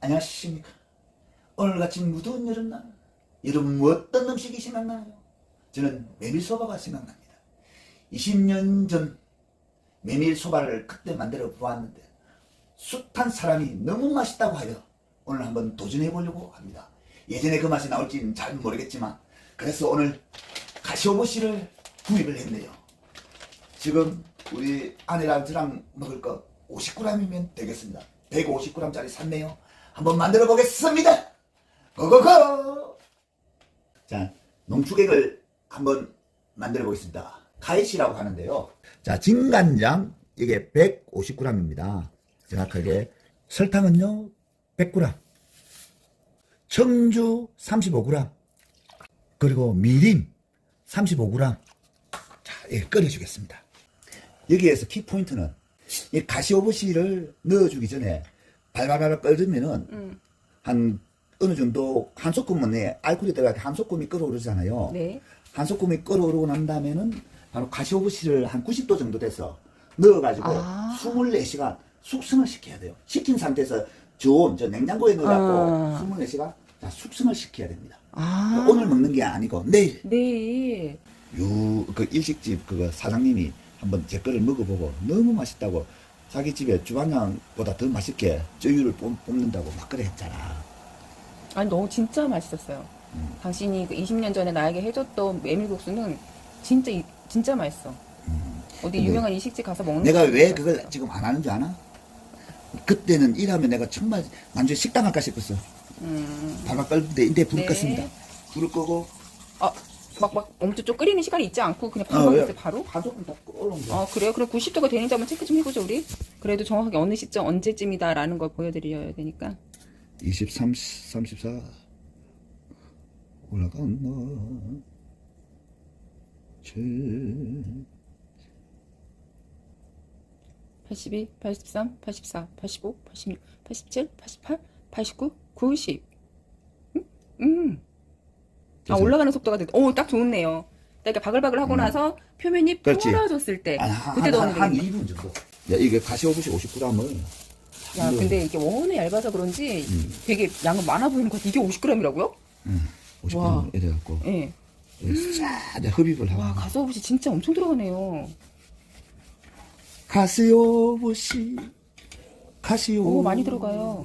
안녕하십니까. 오늘같이 무더운 여름날, 여러분 어떤 음식이 생각나요? 저는 메밀소바가 생각납니다. 20년 전 메밀소바를 그때 만들어 보았는데 숱한 사람이 너무 맛있다고 하여 오늘 한번 도전해 보려고 합니다. 예전에 그 맛이 나올지는 잘 모르겠지만 그래서 오늘 가시오버시를 구입을 했네요. 지금 우리 아내랑 저랑 먹을 거 50g이면 되겠습니다. 150g짜리 샀네요. 한번 만들어 보겠습니다. 고고고! 자, 농축액을 한번 만들어 보겠습니다. 카이시라고 하는데요. 자, 진간장 이게 150g입니다. 정확하게 설탕은요 100g, 청주 35g, 그리고 미림 35g. 자, 예, 끓여주겠습니다. 여기에서 키 포인트는 이 가시오버시를 넣어주기 전에 발발발 끓으면은 음. 한 어느 정도 한 소금은 내 알코올이 들어가게 한 소금이 끓어오르잖아요. 네. 한 소금이 끓어오르고 난 다음에는 바로 가시오버시를 한 90도 정도 돼서 넣어가지고 아. 24시간 숙성을 시켜야 돼요. 식힌 상태에서 좀 저 냉장고에 넣어갖고 아. 24시간 자, 숙성을 시켜야 됩니다. 아. 오늘 먹는 게 아니고 내일 네. 유, 그 일식집 그거 사장님이 한번 제 거를 먹어보고 너무 맛있다고 자기 집에 주방장보다 더 맛있게 쩌유를 뽑, 뽑는다고 막 그래 했잖아. 아니 너무 진짜 맛있었어요. 음. 당신이 그 20년 전에 나에게 해줬던 메밀국수는 진짜 이- 진짜 맛있어. 어디 근데 유명한 이식집 가서 먹는 음. 내가 것도 왜. 그걸 지금 안 하는 줄 아나? 그때는 일하면 내가 정말 완전 식당 할까 싶었어. 음. 발막 끓는데 이제 불을 네. 껐습니다. 불을 끄고 아, 막, 막 엄청 좀 끓이는 시간이 있지 않고 그냥 어, 바로 왜? 먹었어요, 바로? 한 소금 다 끓는 거. 아, 그래요? 그럼 90도가 되는지 한번 체크 좀 해보죠, 우리? 그래도 정확하게 어느 시점, 언제쯤이다라는 걸 보여드려야 되니까. 23, 34 올라간다. 제 82, 83, 84, 85, 86, 87, 88, 89, 90. 음? 음. 아, 그래서- 올라가는 속도가 됐, 오, 딱 좋네요. 딱 이렇게 바글바글 하고 나서 표면이 음. 그렇지. 풀어졌을 때. 한, 한, 그때 한, 넣으면 한 되겠네. 2분 정도. 야, 이게 가시오버시 50g을. 야, 근데 이게 워낙 얇아서 그런지 음. 되게 양은 많아 보이는 것 같아. 이게 50g이라고요? 응, 와. 50g 이래 갖고. 예. 싹 이제 흡입을 하고. 와, 가서없이 진짜 엄청 들어가네요. 가시오버시. 가시오. 오, 많이 들어가요.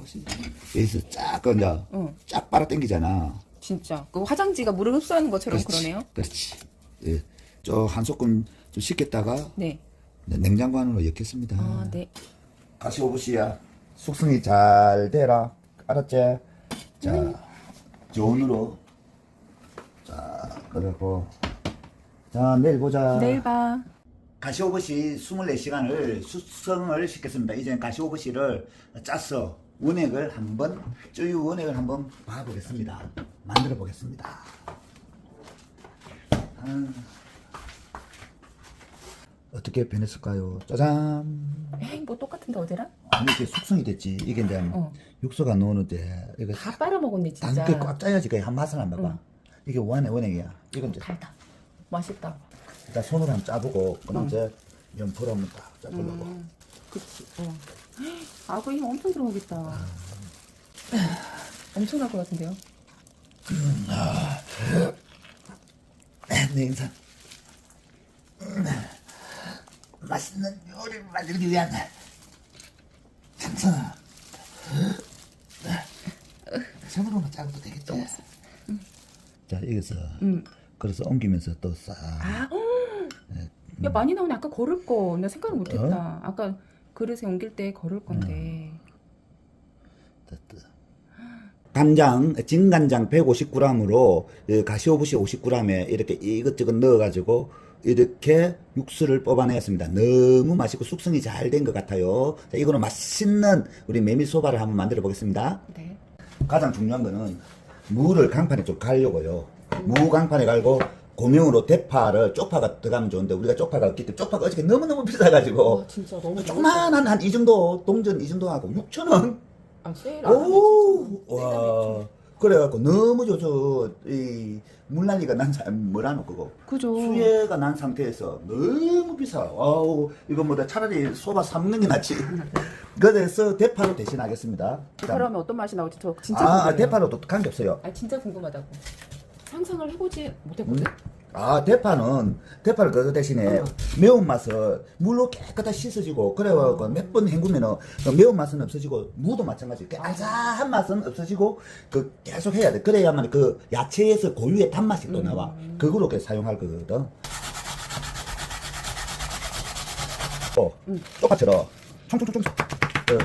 여기서 쫙, 그, 이제, 응. 쫙 빨아 당기잖아. 진짜. 그 화장지가 물을 흡수하는 것처럼 그러네요 그렇지. 예. 저한 소끔 좀 식겠다가 네. 이제 냉장고 안으로 넣겠습니다. 아, 네. 가시오버시야. 숙성이 잘 되라. 알았지? 자, 음. 저온으로. 자, 그리고. 자, 내일 보자. 내일 봐. 가시오버시 24시간을 숙성을 시켰습니다. 이제 가시오버시를 짜서 원액을 한번, 쯔유 원액을 한번 봐보겠습니다. 만들어 보겠습니다. 아, 어떻게 변했을까요? 짜잔! 에이, 뭐 똑같은데 어제랑? 아니, 이렇게 숙성이 됐지. 이게 이제 어. 육수가 넣었는데, 이거 다 빨아먹었네, 진짜. 단게 꽉 짜야지. 그한 맛을 안 봐봐. 응. 이게 원액, 원액이야. 이건 이제 달다. 맛있다. 일단 손으로 한번 짜보고, 그럼 이제 연포로 한번 딱 짜보려고. 음, 그치. 어. 아구 힘 엄청 들어오겠다. 엄청 날 것 같은데요? 내 인상 음, 맛있는 요리를 만들기 위한 생선 손으로만 짜도 되겠지 자 여기서 음. 그래서 옮기면서 또 싹 아, 야, 많이 나오네. 아까 걸을 거. 나 생각을 못 했다. 아까 그릇에 옮길 때 걸을 건데. 간장, 진간장 150g으로 가시오부시 50g에 이렇게 이것저것 넣어가지고 이렇게 육수를 뽑아내었습니다. 너무 맛있고 숙성이 잘 된 것 같아요. 자, 이거는 맛있는 우리 메밀소바를 한번 만들어 보겠습니다. 네. 가장 중요한 거는 무를 강판에 좀 갈려고요. 무 강판에 갈고 고명으로 대파를 쪽파가 들어가면 좋은데 우리가 쪽파가 없기 때문에 쪽파가 어저께 너무너무 비싸가지고 와, 진짜 너무 조그만한 한 이 정도 동전 이 정도 하고 6천 원. 아, 세일 안 오. 와. 그래갖고 너무 저저 이 물난리가 난 사- 뭐라노 그거 그죠. 수혜가 난 상태에서 너무 비싸. 아우 이거 뭐다 차라리 소바 사 먹는 게 낫지. 그래서 대파로 대신하겠습니다. 대파라면 어떤 맛이 나올지 저 진짜 아, 아 궁금해요. 대파로 또 관계 없어요. 아 진짜 궁금하다고. 상상을 해보지 못했거든. 아 대파는 대파를 그 대신에 어. 매운 맛을 물로 깨끗하게 씻어지고 그래갖고 몇 번 헹구면은 그 매운 맛은 없어지고 무도 마찬가지. 그 알싸한 맛은 없어지고 그 계속 해야 돼. 그래야만 그 야채에서 고유의 단맛이 또 나와. 그거로 이렇게 사용할 거거든. 어, 똑같이 넣어. 총총총총. 어,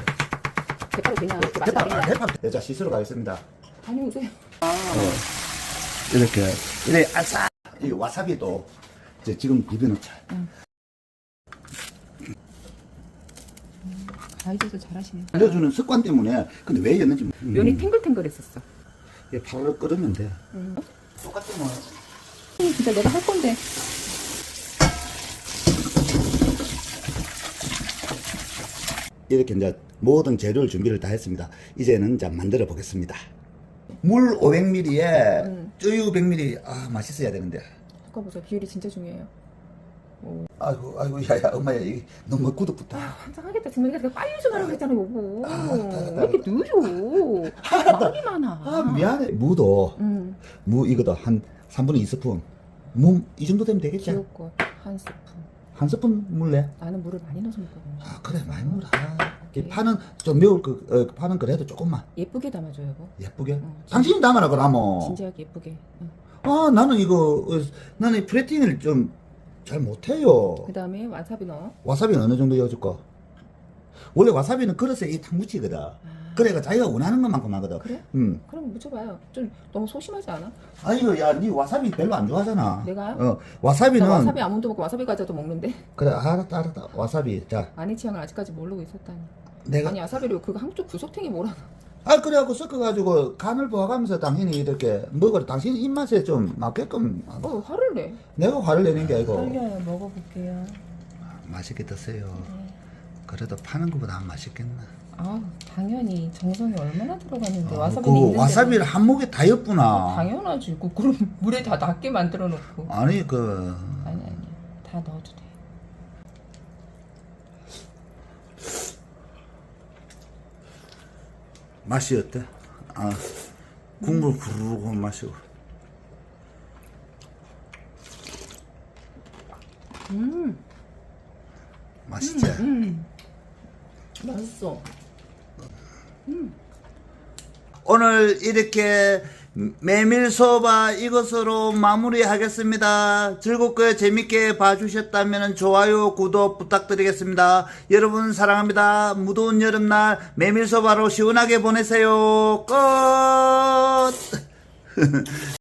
대파로 그냥 그 맛이 대파, 아, 나겠냐. 대파. 네, 자 씻으러 가겠습니다. 다녀오세요. 이렇게 이래 알싸 이 와사비도 이제 지금 비벼놓자 아이들도 잘하시네. 알려주는 습관 때문에 근데 왜 였는지 모르- 음. 면이 탱글탱글했었어. 이게 바로 끓으면 돼 음. 똑같은 뭐 진짜 내가 할 건데. 이렇게 이제 모든 재료를 준비를 다 했습니다 이제는 이제 만들어 보겠습니다 물 500ml에 음. 쯔유 100ml 아 맛있어야 되는데 아까 보세요. 비율이 진짜 중요해요. 아이고 아이고 야야 엄마야 이 너무 구독부터 아, 환장하겠다. 정말 내가 빨리 좀 하라고 했잖아, 여보. 아, 왜 이렇게 느려? 말이 많아. 아 미안해 무도 응. 무 이거도 한 3분의 2스푼 무 이 정도 되면 되겠지 귀엽고 한 스푼. 한 스푼 물래 나는 물을 많이 넣어서 먹거든. 아 그래 많이 물어 이 파는 좀 매울 그 어, 파는 그래도 조금만. 예쁘게 담아줘, 여보. 예쁘게? 응, 당신이 담아라 그러면 진지하게 예쁘게. 응. 아 나는 이거 어, 나는 이 프레팅을 좀 잘 못해요. 그 다음에 와사비 넣어. 와사비는 어느 정도 넣어줄까? 원래 와사비는 그릇에 이탁 묻히거든 그래가 자기가 원하는 것만큼 하거든 그래? 음. 그럼 묻혀봐요. 좀 너무 소심하지 않아? 아이고 야니 와사비 별로 안 좋아하잖아 내가요? 어 와사비는 나 와사비 아몬드 먹고 와사비 과자도 먹는데 그래 알았다 알았다 와사비 자 아내 취향을 아직까지 모르고 있었다니. 내가 아니 와사비를 그거 한쪽 구석탱이 뭐라. 아 그래갖고 섞어가지고 간을 보아가면서 당신이 이렇게 먹으라 당신 입맛에 좀 맞게끔 어 화를 내. 내가 화를 내는 게 아니고 떨려요. 먹어볼게요. 맛있게 드세요 네. 그래도 파는 것보다 안 맛있겠나 아 당연히 정성이 얼마나 들어갔는데 아, 와사비는 그 있는데. 와사비를 한 목에 다 였구나 당연하지. 그 그럼 물에 다 낮게 만들어 놓고. 아니 그 아니 아니 다 넣어도 돼. 맛이 어때? 아 국물 후루룩 마시고 음, 맛있지? 음, 맛있어. 오늘 이렇게 메밀소바 이것으로 마무리하겠습니다. 즐겁고 재밌게 봐주셨다면 좋아요, 구독 부탁드리겠습니다. 여러분 사랑합니다. 무더운 여름날 메밀소바로 시원하게 보내세요. 끝!